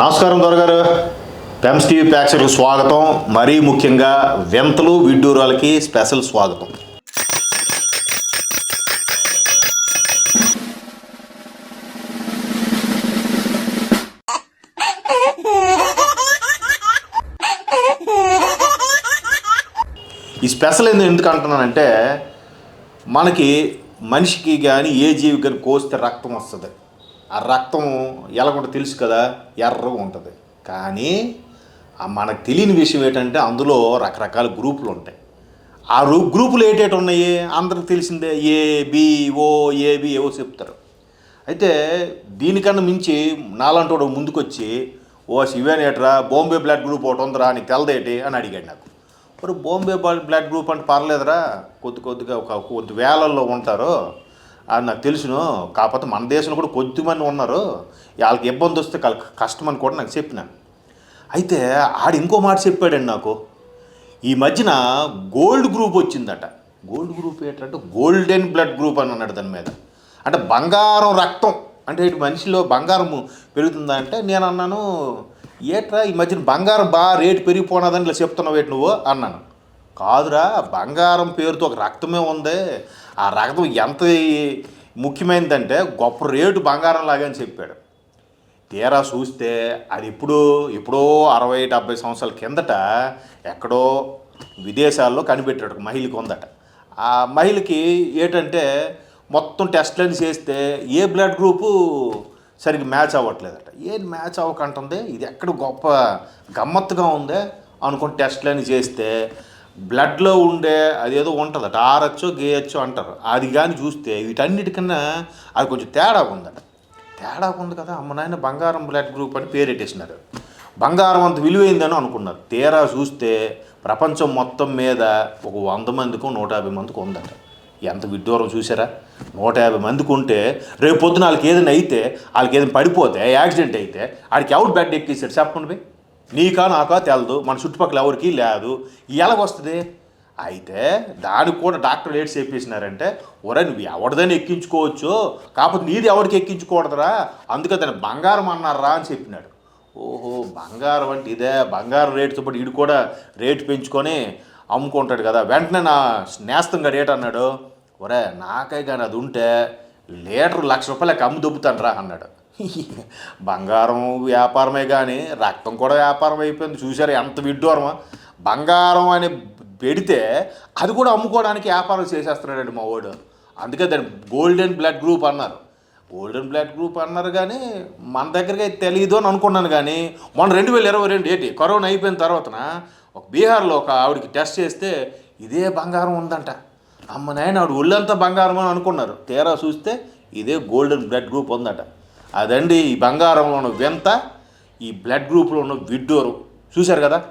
నమస్కారం దొరగారు. పెమ్స్ టీవీ ప్రేక్షకులకు స్వాగతం. మరీ ముఖ్యంగా వింతలు విడ్డూరాలకి స్పెషల్ స్వాగతం. ఈ స్పెషల్ ఎందుకు ఎందుకు అంటున్నానంటే మనకి మనిషికి కానీ ఏ జీవి కానీ కోస్తే రక్తం వస్తుంది. ఆ రక్తం ఎలాగుంటో తెలుసు కదా ఎర్రగా ఉంటుంది. కానీ మనకు తెలియని విషయం ఏంటంటే అందులో రకరకాల గ్రూపులు ఉంటాయి. ఆ రూ గ్రూపులు ఏటేటి ఉన్నాయి? అందరికి తెలిసిందే ఏ బి ఓ ఏబి ఏవో చెప్తారు. అయితే దీనికన్నా మించి నాలంటోడు ముందుకొచ్చి ఓ శివేనేట్రా బాంబే బ్లడ్ గ్రూప్ ఒకటి ఉందిరా నీకు తెలదేటి అని అడిగాడు నాకు. మరి బాంబే బ్లడ్ గ్రూప్ అంటే పర్లేదురా కొద్ది కొద్దిగా ఒక కొద్ది వేలల్లో ఉంటారు. అది నాకు తెలుసును. కాకపోతే మన దేశంలో కూడా కొద్దిమంది ఉన్నారు. వాళ్ళకి ఇబ్బంది వస్తే కష్టం అని కూడా నాకు చెప్పినాను అయితే ఆడు ఇంకో మాట చెప్పాడండి నాకు. ఈ మధ్యన గోల్డ్ గ్రూప్ వచ్చిందట. గోల్డ్ గ్రూప్ ఏంటంటే గోల్డెన్ బ్లడ్ గ్రూప్ అని అన్నాడు దాని మీద. అంటే బంగారం రక్తం. అంటే ఇటు మనిషిలో బంగారం పెరుగుతుందా అంటే నేను అన్నాను ఏట్రా ఈ మధ్యన బంగారం బాగా రేటు పెరిగిపోనదని ఇలా చెప్తున్నావు ఏంటి నువ్వు? అన్నాను. కాదురా బంగారం పేరుతో ఒక రక్తమే ఉంది. ఆ రక్తం ఎంత ముఖ్యమైనదంటే గొప్ప రేటు బంగారం లాగా అని చెప్పాడు. తీరా చూస్తే అది ఇప్పుడు ఎప్పుడో అరవై డెబ్బై సంవత్సరాల కిందట ఎక్కడో విదేశాల్లో కనిపెట్టాడు మహిళకు మహిళకి ఉందట ఆ మహిళకి ఏంటంటే మొత్తం టెస్ట్లను చేస్తే ఏ బ్లడ్ గ్రూపు సరిగ్గా మ్యాచ్ అవ్వట్లేదట. ఏది మ్యాచ్ అవ్వకంటుంది? ఇది ఎక్కడ గొప్ప గమ్మత్తుగా ఉందే అనుకుని టెస్ట్లని చేస్తే బ్లడ్లో ఉండే అదేదో ఉంటుందట ఆరచ్చో గేయచ్చో అంటారు. అది కానీ చూస్తే వీటన్నిటికన్నా అది కొంచెం తేడా ఉందట తేడా ఉంది కదా అమ్మ నాయన బంగారం బ్లడ్ గ్రూప్ అని పేరెట్టేసినారు బంగారం అంత విలువైందని అనుకున్నారు. తీరా చూస్తే ప్రపంచం మొత్తం మీద ఒక వంద మందికి నూట యాభై మందికి ఉందట. ఎంత విడ్డూరం చూసారా? నూట యాభై మందికి ఉంటే రేపు పొద్దున వాళ్ళకి ఏదైనా అయితే వాళ్ళకి ఏదైనా పడిపోతే యాక్సిడెంట్ అయితే ఆడికి ఎవరు బెడ్ ఎక్కిస్తాడు చెప్పండి బే. నీకా నాకా తెలదు. మన చుట్టుపక్కల ఎవరికి లేదు. ఎలాగొస్తుంది అయితే దానికి కూడా డాక్టర్ ఏడ్స్ చెప్పేసినారంటే ఒరే నువ్వు ఎవరిదైనా ఎక్కించుకోవచ్చు. కాకపోతే నీది ఎవరికి ఎక్కించుకూడదురా? అందుకే దాన్ని బంగారం అన్నారా? అని చెప్పినాడు. ఓహో బంగారం అంటే ఇదే. బంగారం రేటుతో పాటు వీడు కూడా రేటు పెంచుకొని అమ్ముకుంటాడు కదా. వెంటనే నా నేస్తంగా రేట్ అన్నాడు. ఒరే నాకే కానీ అది ఉంటే లీటర్ లక్ష రూపాయలకి అమ్ము దొబ్బుతాను రా అన్నాడు. బంగారం వ్యాపారమే కానీ రక్తం కూడా వ్యాపారం అయిపోయింది. చూశారు ఎంత విడ్డూరమా? బంగారం అని పెడితే అది కూడా అమ్ముకోవడానికి వ్యాపారం చేసేస్తున్నాడండి మా వాడు. అందుకే దాన్ని గోల్డెన్ బ్లడ్ గ్రూప్ అన్నారు. గోల్డెన్ బ్లడ్ గ్రూప్ అన్నారు కానీ మన దగ్గరికి అయితే తెలియదు అని అనుకున్నాను కానీ మొన్న రెండు వేల ఇరవై రెండు ఏంటి? కరోనా అయిపోయిన తర్వాతన ఒక బీహార్లో ఒక ఆవిడకి టెస్ట్ చేస్తే ఇదే బంగారం ఉందంట. అమ్మ నాయన ఆవిడ ఒళ్ళంతా బంగారం అని అనుకున్నారు. తీరా చూస్తే ఇదే గోల్డెన్ బ్లడ్ గ్రూప్ ఉందట. అదండి ఈ బంగారంలో ఉన్న వింత ఈ బ్లడ్ గ్రూప్లో ఉన్న విడ్డూరు. చూశారు కదా?